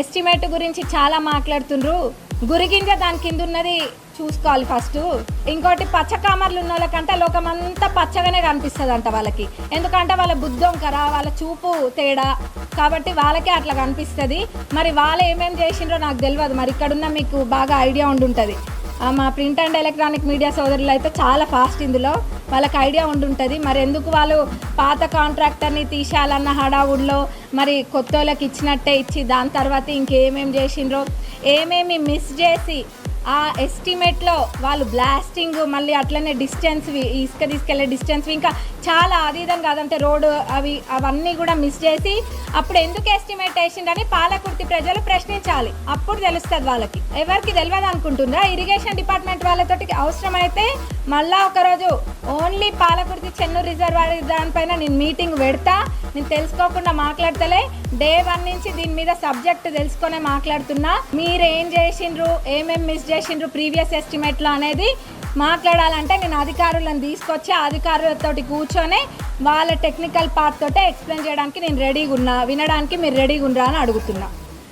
Estimate గురించి చాలా మాట్లాడుతుండ్రు. గురిగింజ దాని కింద ఉన్నది చూసుకోవాలి ఫస్ట్. ఇంకోటి పచ్చ కామర్లు ఉన్న వాళ్ళకంటే లోకం అంతా పచ్చగానే కనిపిస్తుంది అంట వాళ్ళకి. ఎందుకంటే వాళ్ళ బుద్ధొంకర వాళ్ళ చూపు తేడా. కాబట్టి వాళ్ళకే అట్లా కనిపిస్తుంది. మరి వాళ్ళు ఏమేమి చేసిండ్రో నాకు తెలియదు మరి ఇక్కడున్న మీకు బాగా ఐడియా ఉండుంటుంది. ఉంటుంది మా ప్రింట్ అండ్ ఎలక్ట్రానిక్ మీడియా సోదరులు అయితే చాలా ఫాస్ట్ ఇందులో. వాళ్ళకి ఐడియా ఉండుంటుంది. మరి ఎందుకు వాళ్ళు పాత కాంట్రాక్టర్ని తీసేయాలన్న హడావుడిలో మరి కొత్త వాళ్ళకి ఇచ్చినట్టే ఇచ్చి దాని తర్వాత ఇంకేమేమి చేసిండ్రో ఏమేమి మిస్ చేసి ఆ ఎస్టిమేట్లో వాళ్ళు బ్లాస్టింగ్ మళ్ళీ అట్లనే డిస్టెన్స్ ఇసుక తీసుకెళ్ళే డిస్టెన్స్ ఇంకా చాలా అది ఇదని కాదంటే రోడ్డు అవి అవన్నీ కూడా మిస్ చేసి అప్పుడు ఎందుకు ఎస్టిమేట్ వేసిండని పాలకుర్తి ప్రజలు ప్రశ్నించాలి. అప్పుడు తెలుస్తుంది వాళ్ళకి. ఎవరికి తెలియదు అనుకుంటుందా ఇరిగేషన్ డిపార్ట్మెంట్ వాళ్ళతోటి అవసరమైతే మళ్ళా ఒకరోజు ఓన్లీ పాలకుర్తి చెన్నూరు రిజర్వాయర్ దానిపైన నేను మీటింగ్ పెడతా. నేను తెలుసుకోకుండా మాట్లాడతలే. డే వన్ నుంచి దీని మీద సబ్జెక్ట్ తెలుసుకొనే మాట్లాడుతున్నా. మీరు ఏం చేసిండ్రు? ఏమేం మిస్ చేసిండ్రు ప్రీవియస్ ఎస్టిమేట్లో అనేది మాట్లాడాలంటే నేను అధికారులను తీసుకొచ్చి అధికారులతోటి కూర్చొని వాళ్ళ టెక్నికల్ పార్ట్ తోటే ఎక్స్ప్లెయిన్ చేయడానికి నేను రెడీగా ఉన్నా. వినడానికి మీరు రెడీగా ఉండరా అని అడుగుతున్నా.